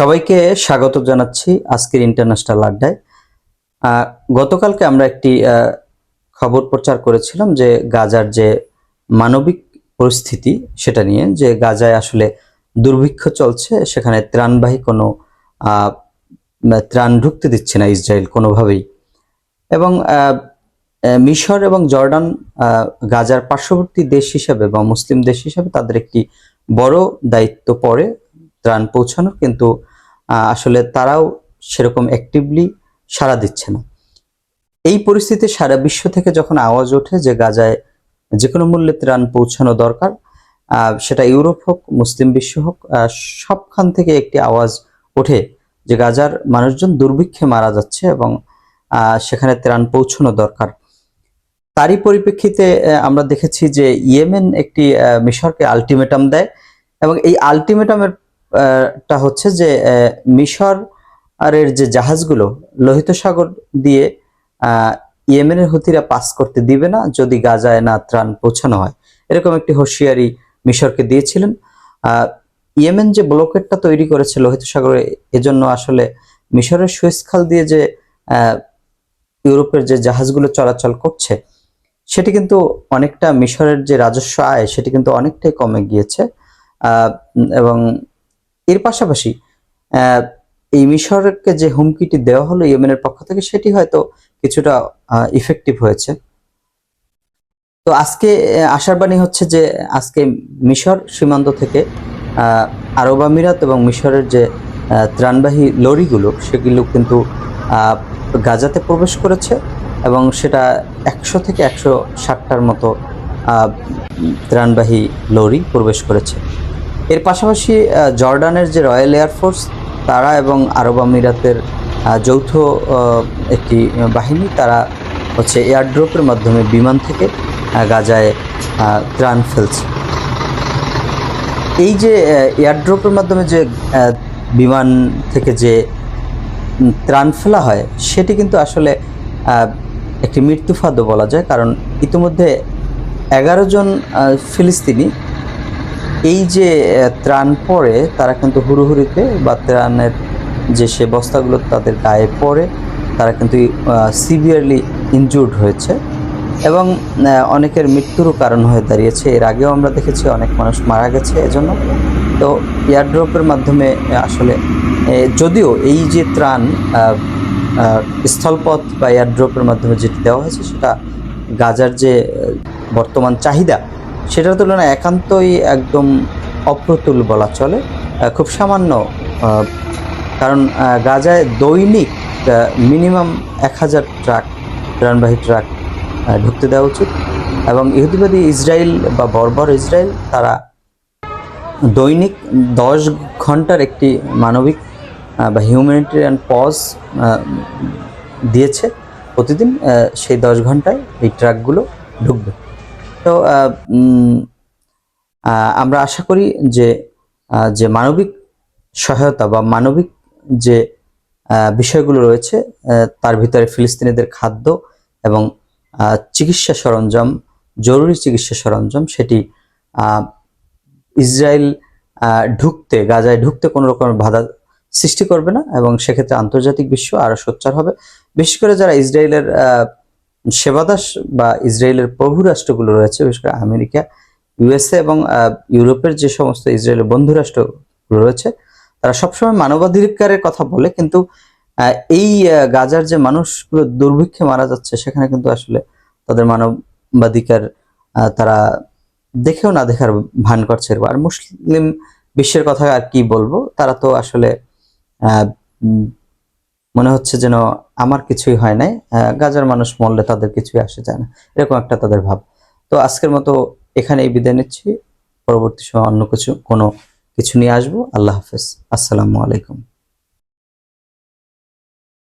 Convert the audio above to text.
সবাইকে স্বাগত জানাচ্ছি আজকের ইন্টারন্যাশনাল আড্ডায়। গতকালকে আমরা একটি খবর প্রচার করেছিলাম যে গাজার যে মানবিক পরিস্থিতি সেটা নিয়ে, যে গাজায় আসলে দুর্ভিক্ষ চলছে, সেখানে ত্রাণবাহী কোনো ত্রাণ ঢুকতে দিচ্ছে না ইসরায়েল কোনোভাবেই। এবং মিশর এবং জর্ডান গাজার পার্শ্ববর্তী দেশ হিসাবে বা মুসলিম দেশ হিসাবে তাদের একটি বড় দায়িত্ব পড়ে ত্রাণ পৌঁছানোর, কিন্তু আসলে তারাও সেরকম অ্যাক্টিভলি সাড়া দিচ্ছে না। এই পরিস্থিতি সারা বিশ্ব থেকে যখন আওয়াজ ওঠে যে গাজায় যে কোনো মূল্যে ত্রাণ পৌঁছানো দরকার সেটা ইউরোপ হোক, মুসলিম বিশ্ব হোক সবখান থেকে একটি আওয়াজ ওঠে যে গাজার মানুষজন দুর্ভিক্ষে মারা যাচ্ছে এবং সেখানে ত্রাণ পৌঁছানো দরকার। তারই পরিপ্রেক্ষিতে আমরা দেখেছি যে ইয়েমেন একটি মিশরকে আলটিমেটাম দেয় এবং এই আলটিমেটামের টা হচ্ছে যে মিশর আরের যে জাহাজগুলো, লোহিত সাগর দিয়ে ইয়েমেনের হুতিরা পাস করতে দিবে না যদি গাজায় না ত্রাণ পৌঁছানো হয়। এরকম একটি হুঁশিয়ারি মিশরকে দিয়েছিলেন। ইয়েমেন যে ব্লকেটটা তৈরি করেছে লোহিত সাগরে, এজন্য আসলে মিশরের সুয়েজ খাল দিয়ে যে ইউরোপের যে জাহাজগুলো চলাচল করছে, সেটি কিন্তু অনেকটা মিশরের যে রাজস্ব আয়, সেটি কিন্তু অনেকটাই কমে গিয়েছে। এবং এর পাশাপাশি এই মিশরকে যে হুমকিটি দেওয়া হলো ইয়েমেনের পক্ষ থেকে, সেটি হয়তো কিছুটা ইফেক্টিভ হয়েছে। তো আজকে আশার বাণী হচ্ছে যে, আজকে মিশর সীমান্ত থেকে আরব আমিরাত এবং মিশরের যে ত্রাণবাহী লরিগুলো, সেগুলো কিন্তু গাজাতে প্রবেশ করেছে এবং সেটা একশো থেকে একশো ষাটটার মতো ত্রাণবাহী লরি প্রবেশ করেছে। এর পাশাপাশি জর্ডানের যে রয়্যাল এয়ারফোর্স তারা এবং আরব আমিরাতের যৌথ একটি বাহিনী, তারা হচ্ছে এয়ারড্রপের মাধ্যমে বিমান থেকে গাজায় ত্রাণ ফেলছে। এই যে এয়ারড্রপের মাধ্যমে যে বিমান থেকে যে ত্রাণ ফেলা হয়, সেটি কিন্তু আসলে একটি মৃত্যুফাদও বলা যায়। কারণ ইতিমধ্যে এগারো জন ফিলিস্তিনি এই যে ত্রাণ পড়ে তারা কিন্তু হুড়ুহুড়িতে বা ত্রাণের যে সে বস্তাগুলো তাদের গায়ে পড়ে, তারা কিন্তু সিভিয়ারলি ইনজুর্ড হয়েছে। এবং অনেকের মৃত্যুরও কারণ হয়ে দাঁড়িয়েছে। এর আগেও আমরা দেখেছি অনেক মানুষ মারা গেছে এজন্য। তো এয়ারড্রপের মাধ্যমে আসলে যদিও এই যে ত্রাণ স্থলপথ বা এয়ারড্রপের মাধ্যমে যেটি দেওয়া হয়েছে, সেটা গাজার যে বর্তমান চাহিদা সেটার তুলনায় একান্তই একদম অপ্রতুল বলা চলে। খুব সামান্য কারণ গাজায় দৈনিক মিনিমাম এক হাজার ট্রাক ত্রাণবাহী ট্রাক ঢুকতে দেওয়া উচিত। এবং ইহুদিবাদী ইসরায়েল বা বর্বর ইসরায়েল, তারা দৈনিক দশ ঘণ্টার একটি মানবিক বা হিউম্যানিটেরিয়ান পজ দিয়েছে। প্রতিদিন সেই দশ ঘন্টায় এই ট্রাকগুলো ঢুকবে। তো আমরা আশা করি যে যে মানবিক সহায়তা বা মানবিক যে বিষয়গুলো রয়েছে তার ভিতরে ফিলিস্তিনিদের খাদ্য এবং চিকিৎসা সরঞ্জাম, জরুরি চিকিৎসা সরঞ্জাম, সেটি ইসরায়েল ঢুকতে, গাজায় ঢুকতে কোনো রকমের বাধা সৃষ্টি করবে না এবং সেক্ষেত্রে আন্তর্জাতিক বিশ্ব আরও সোচ্চার হবে। বিশেষ করে যারা ইসরায়েলের সেবাদাস বা ইসরায়েলের প্রভু রাষ্ট্রগুলো রয়েছে, বিশেষ করে আমেরিকা, ইউএসএ এবং ইউরোপের যে সমস্ত ইসরায়েলের বন্ধু রাষ্ট্রগুলো রয়েছে, তারা সবসময় মানবাধিকারের কথা বলে, কিন্তু এই গাজার যে মানুষগুলো দুর্ভিক্ষে মারা যাচ্ছে, সেখানে কিন্তু আসলে তাদের মানবাধিকার তারা দেখেও না দেখার ভান করছে। আর মুসলিম বিশ্বের কথা আর কি বলব, তারা তো আসলে মনে হচ্ছে যেন আমার কিছুই হয় নাই গাজার মানুষ মরলে তাদের কিছুই আসে যায় না, এরকম একটা তাদের ভাব। তো আজকের মতো এখানেই বিদায় নিচ্ছি, পরবর্তী সময় অন্য কিছু, কোনো কিছু নিয়ে আসব। আল্লাহ হাফেজ। আসসালামু আলাইকুম।